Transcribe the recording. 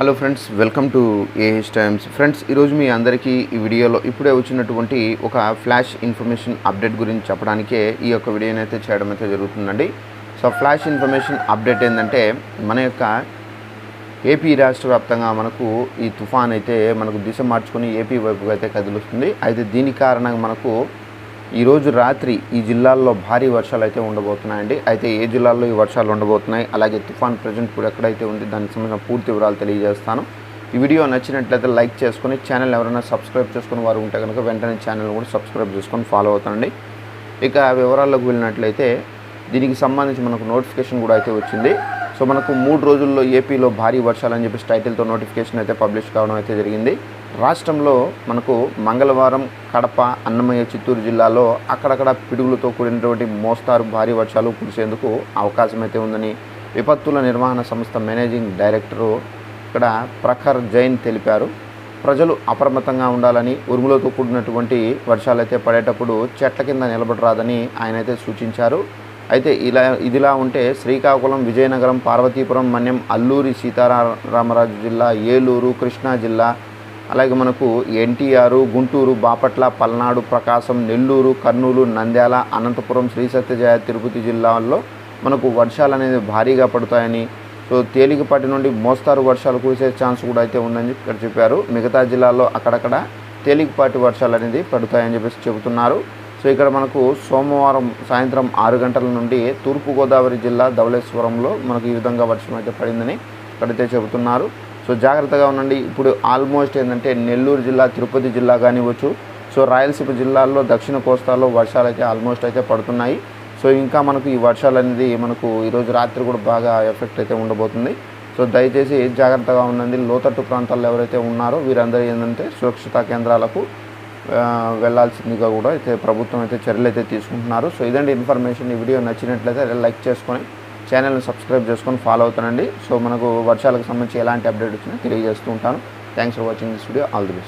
Hello friends welcome to AH times friends ఈరోజు మీ అందరికీ ఈ వీడియోలో ఇప్పుడే వచ్చినటువంటి ఒక ఫ్లాష్ ఇన్ఫర్మేషన్ అప్డేట్ గురించి చెప్పడానికే ఈ యొక్క వీడియోని అయితే చేయడం అయితే జరుగుతుందండి. సో ఫ్లాష్ ఇన్ఫర్మేషన్ అప్డేట్ ఏంటంటే మన యొక్క ఏపీ రాష్ట్ర వ్యాప్తంగా మనకు ఈ తుఫాన్ అయితే మనకు దిశ మార్చుకొని ఏపీ వైపుగా అయితే కదులుస్తుంది అయితే దీని కారణంగా మనకు ఈరోజు రాత్రి ఈ జిల్లాల్లో భారీ వర్షాలు అయితే ఉండబోతున్నాయండి. అయితే ఏ జిల్లాల్లో ఈ వర్షాలు ఉండబోతున్నాయి? అలాగే తుఫాన్ ప్రజెంట్ ఇప్పుడు ఎక్కడైతే ఉంది? దానికి సంబంధించిన పూర్తి వివరాలు తెలియజేస్తాను. ఈ వీడియో నచ్చినట్లయితే లైక్ చేసుకొని ఛానల్ ఎవరైనా సబ్స్క్రైబ్ చేసుకుని వారు ఉంటే కనుక వెంటనే ఛానల్ కూడా సబ్స్క్రైబ్ చేసుకొని ఫాలో అవుతానండి. ఇక వివరాల్లోకి వెళ్ళినట్లయితే దీనికి సంబంధించి మనకు నోటిఫికేషన్ కూడా అయితే వచ్చింది. సో మనకు మూడు రోజుల్లో ఏపీలో భారీ వర్షాలు అని చెప్పేసి టైటిల్తో నోటిఫికేషన్ అయితే పబ్లిష్ కావడం అయితే జరిగింది. రాష్ట్రంలో మనకు మంగళవారం కడప అన్నమయ్య చిత్తూరు జిల్లాలో అక్కడక్కడ పిడుగులతో కూడినటువంటి మోస్తారు భారీ వర్షాలు కురిసేందుకు అవకాశం అయితే ఉందని విపత్తుల నిర్వహణ సంస్థ మేనేజింగ్ డైరెక్టరు ఇక్కడ ప్రఖర్ జైన్ తెలిపారు. ప్రజలు అప్రమత్తంగా ఉండాలని ఉరుములతో కూడినటువంటి వర్షాలు అయితే పడేటప్పుడు చెట్ల కింద నిలబడరాదని ఆయన అయితే సూచించారు. అయితే ఇలా ఇదిలా ఉంటే శ్రీకాకుళం విజయనగరం పార్వతీపురం మన్యం అల్లూరి సీతారామరాజు జిల్లా ఏలూరు కృష్ణా జిల్లా అలాగే మనకు ఎన్టీఆర్ గుంటూరు బాపట్ల పల్నాడు ప్రకాశం నెల్లూరు కర్నూలు నంద్యాల అనంతపురం శ్రీ సత్యజయ తిరుపతి జిల్లాల్లో మనకు వర్షాలు అనేది భారీగా పడతాయని సో తేలికపాటి నుండి మోస్తారు వర్షాలు కురిసే ఛాన్స్ కూడా అయితే ఉందని ఇక్కడ చెప్పారు. మిగతా జిల్లాల్లో అక్కడక్కడ తేలికపాటి వర్షాలు అనేది పడతాయని చెప్పేసి చెబుతున్నారు. సో ఇక్కడ మనకు సోమవారం సాయంత్రం ఆరు గంటల నుండి తూర్పుగోదావరి జిల్లా ధవళేశ్వరంలో మనకు ఈ విధంగా వర్షం అయితే పడిందని ఇక్కడైతే చెబుతున్నారు. సో జాగ్రత్తగా ఉండండి. ఇప్పుడు ఆల్మోస్ట్ ఏంటంటే నెల్లూరు జిల్లా తిరుపతి జిల్లా కానివ్వచ్చు సో రాయలసీమ జిల్లాల్లో దక్షిణ కోస్తాలో వర్షాలు అయితే ఆల్మోస్ట్ అయితే పడుతున్నాయి. సో ఇంకా మనకు ఈ వర్షాలు అనేది మనకు ఈరోజు రాత్రి కూడా బాగా ఎఫెక్ట్ అయితే ఉండబోతుంది. సో దయచేసి జాగ్రత్తగా ఉండండి. లోతట్టు ప్రాంతాల్లో ఎవరైతే ఉన్నారో వీరందరూ ఏంటంటే సురక్షిత కేంద్రాలకు వెళ్ళాల్సిందిగా వెళ్ళాల్సిందిగా కూడా అయితే ప్రభుత్వం అయితే చర్యలు అయితే తీసుకుంటున్నారు. సో ఇదండి ఇన్ఫర్మేషన్. ఈ వీడియో నచ్చినట్లయితే లైక్ చేసుకొని ఛానల్ని సబ్స్క్రైబ్ చేసుకొని ఫాలో అవుతానండి సో మనకు వర్షాలకు సంబంధించి ఎలాంటి అప్డేట్ వచ్చినా తెలియజేస్తూ ఉంటాను. Thanks for watching this video. All the best.